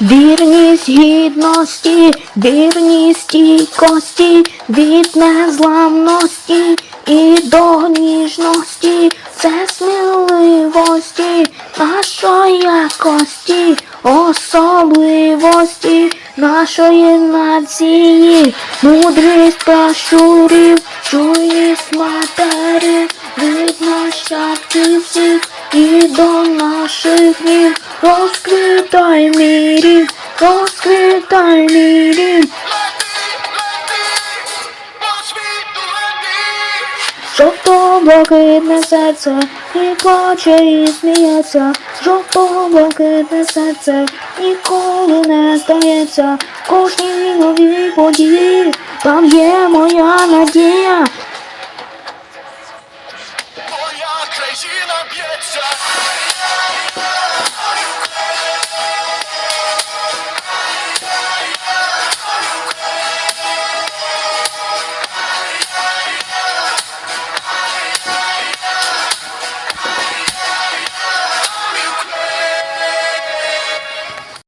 Вірність гідності, вірність стійкості, від незламності і до ніжності, це сміливості, нашої якості, особливості нашої нації, мудрість пращурів, чуйність матерів, від нащадків всіх і до наших ніг, розквітай мірі, розквітай мірі. Жовто-блакитне серце і плаче, і сміється, жовто-блакитне серце ніколи не здається, в кожній новій події, там є моя надія. Моя країна б'ється.